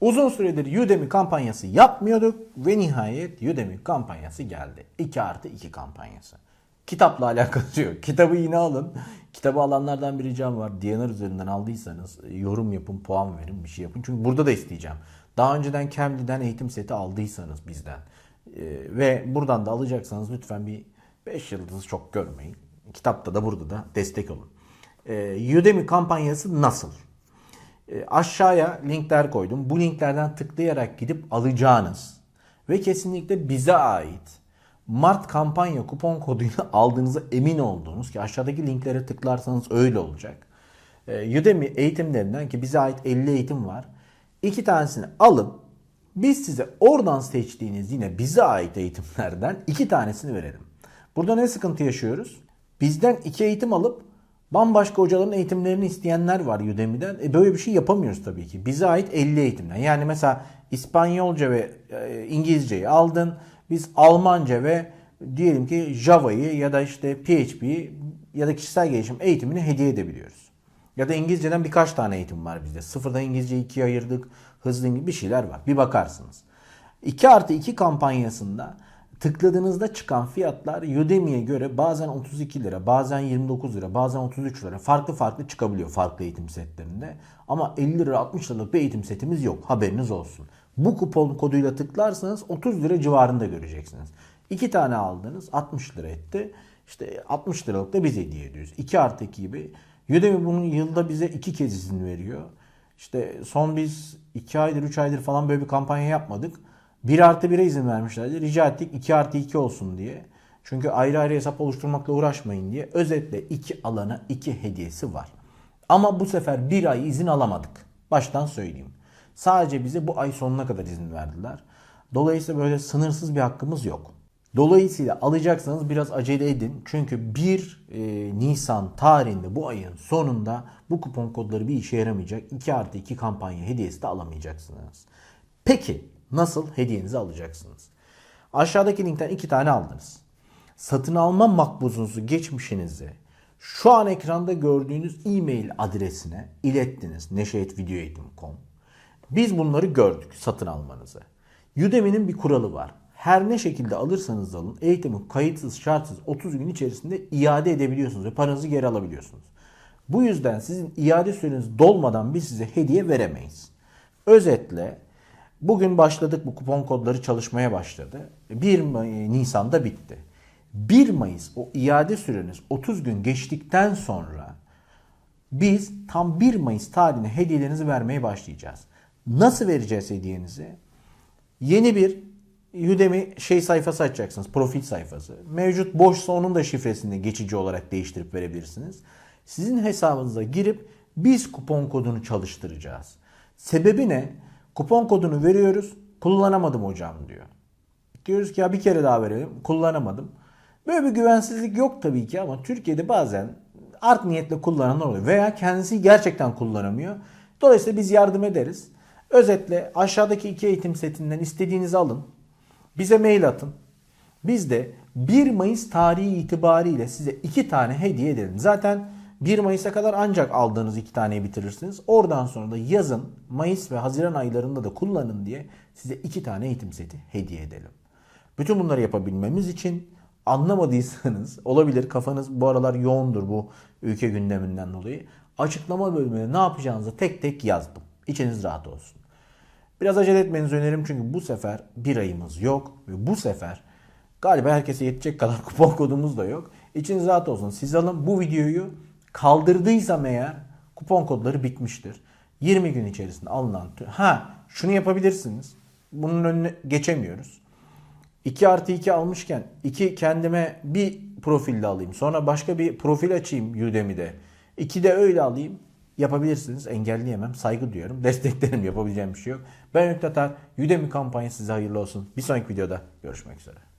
Uzun süredir Udemy kampanyası yapmıyorduk ve nihayet Udemy kampanyası geldi. 2 artı 2 kampanyası. Kitapla alakası yok. Kitabı yine alın. Kitabı alanlardan bir ricam var. DNR üzerinden aldıysanız yorum yapın, puan verin, bir şey yapın. Çünkü burada da isteyeceğim. Daha önceden Cambly'den eğitim seti aldıysanız bizden e, ve buradan da alacaksanız lütfen bir 5 yıldızı çok görmeyin. Kitapta da burada da destek olun. E, Udemy kampanyası nasıl? E, aşağıya linkler koydum. Bu linklerden tıklayarak gidip alacağınız ve kesinlikle bize ait Mart kampanya kupon koduyla aldığınıza emin olduğunuz ki aşağıdaki linklere tıklarsanız öyle olacak. E, Udemy eğitimlerinden ki bize ait 50 eğitim var. İki tanesini alın. Biz size oradan seçtiğiniz yine bize ait eğitimlerden iki tanesini verelim. Burada ne sıkıntı yaşıyoruz? Bizden iki eğitim alıp bambaşka hocaların eğitimlerini isteyenler var Udemy'den. E böyle bir şey yapamıyoruz tabii ki. Bize ait 50 eğitimden. Yani mesela İspanyolca ve e, İngilizceyi aldın. Biz Almanca ve diyelim ki Java'yı ya da işte PHP'yi ya da kişisel gelişim eğitimini hediye edebiliyoruz. Ya da İngilizceden birkaç tane eğitim var bizde. Sıfırdan İngilizce ikiye ayırdık. Hızlı İngilizce bir şeyler var. Bir bakarsınız. 2 artı 2 kampanyasında tıkladığınızda çıkan fiyatlar Udemy'ye göre bazen 32 lira, bazen 29 lira, bazen 33 lira farklı farklı çıkabiliyor farklı eğitim setlerinde. Ama 50 lira 60 liralık bir eğitim setimiz yok. Haberiniz olsun. Bu kupon koduyla tıklarsanız 30 lira civarında göreceksiniz. 2 tane aldınız 60 lira etti. İşte 60 liralık da biz hediye ediyoruz. 2 artı 2 gibi. Udemy bunun yılda bize 2 kez izin veriyor. İşte son biz 2 aydır 3 aydır falan böyle bir kampanya yapmadık. 1 artı 1'e izin vermişlerdi. Rica ettik 2 artı 2 olsun diye. Çünkü ayrı ayrı hesap oluşturmakla uğraşmayın diye. Özetle 2 alana 2 hediyesi var. Ama bu sefer 1 ay izin alamadık. Baştan söyleyeyim. Sadece bize bu ay sonuna kadar izin verdiler. Dolayısıyla böyle sınırsız bir hakkımız yok. Dolayısıyla alacaksanız biraz acele edin. Çünkü 1 e, Nisan tarihinde bu ayın sonunda bu kupon kodları bir işe yaramayacak. 2 artı 2 kampanya hediyesi de alamayacaksınız. Peki nasıl hediyenizi alacaksınız? Aşağıdaki linkten iki tane aldınız. Satın alma makbuzunuzu geçmişinizi şu an ekranda gördüğünüz e-mail adresine ilettiniz. neşeetvideoeğitim.com Biz bunları gördük satın almanızı. Udemy'nin bir kuralı var. Her ne şekilde alırsanız alın eğitimi kayıtsız şartsız 30 gün içerisinde iade edebiliyorsunuz ve paranızı geri alabiliyorsunuz. Bu yüzden sizin iade süreniz dolmadan biz size hediye veremeyiz. Özetle bugün başladık bu kupon kodları çalışmaya başladı. 1 May- Nisan'da bitti. 1 Mayıs o iade süreniz 30 gün geçtikten sonra biz tam 1 Mayıs tarihine hediyelerinizi vermeye başlayacağız. Nasıl vereceğiz hediyenizi? Yeni bir Udemy şey sayfası açacaksınız. Profil sayfası. Mevcut boşsa onun da şifresini geçici olarak değiştirip verebilirsiniz. Sizin hesabınıza girip biz kupon kodunu çalıştıracağız. Sebebi ne? Kupon kodunu veriyoruz. Kullanamadım hocam diyor. Diyoruz ki ya bir kere daha verelim. Kullanamadım. Böyle bir güvensizlik yok tabii ki ama Türkiye'de bazen art niyetle kullananlar oluyor. Veya kendisi gerçekten kullanamıyor. Dolayısıyla biz yardım ederiz. Özetle aşağıdaki iki eğitim setinden istediğinizi alın. Bize mail atın. Biz de 1 Mayıs tarihi itibariyle size iki tane hediye edelim. Zaten 1 Mayıs'a kadar ancak aldığınız iki taneyi bitirirsiniz. Oradan sonra da yazın Mayıs ve Haziran aylarında da kullanın diye size iki tane eğitim seti hediye edelim. Bütün bunları yapabilmemiz için anlamadıysanız olabilir kafanız bu aralar yoğundur bu ülke gündeminden dolayı. Açıklama bölümüne ne yapacağınızı tek tek yazdım. İçiniz rahat olsun. Biraz acele etmenizi öneririm çünkü bu sefer bir ayımız yok ve bu sefer galiba herkese yetecek kadar kupon kodumuz da yok. İçiniz rahat olsun. Siz alın bu videoyu kaldırdıysam eğer kupon kodları bitmiştir. 20 gün içerisinde alınan... Ha şunu yapabilirsiniz. Bunun önüne geçemiyoruz. 2 artı 2 almışken 2 kendime bir profilde alayım. Sonra başka bir profil açayım Udemy'de. 2 de öyle alayım. Yapabilirsiniz. Engelleyemem. Saygı duyuyorum. Desteklerim. Yapabileceğim bir şey yok. Ben Ümit Tatar. Udemy kampanyası size hayırlı olsun. Bir sonraki videoda görüşmek üzere.